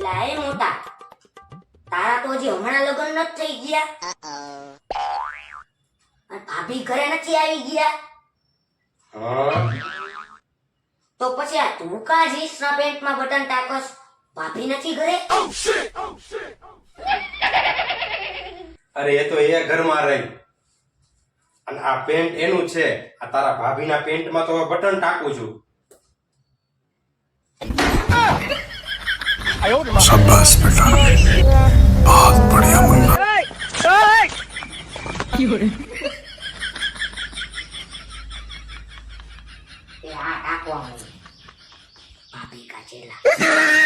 એટલે એ મોટા તારા તો હજી હમણાં લગ્ન નથી થઈ ગયા. ભાભી ઘરે નથી આવી ગયા. તો પછી આ તું કા જીન્સ ના પેન્ટમાં બટન ટાકસ? ભાભી નથી ઘરે? અરે એ તો એ ઘરમાં રહી. અને આ પેન્ટ એનું છે. આ તારા ભાભીના પેન્ટમાં તો બટન ટાકું છું. શાબાશ બેટા बहुत बढ़िया मुन्ना Papika chela.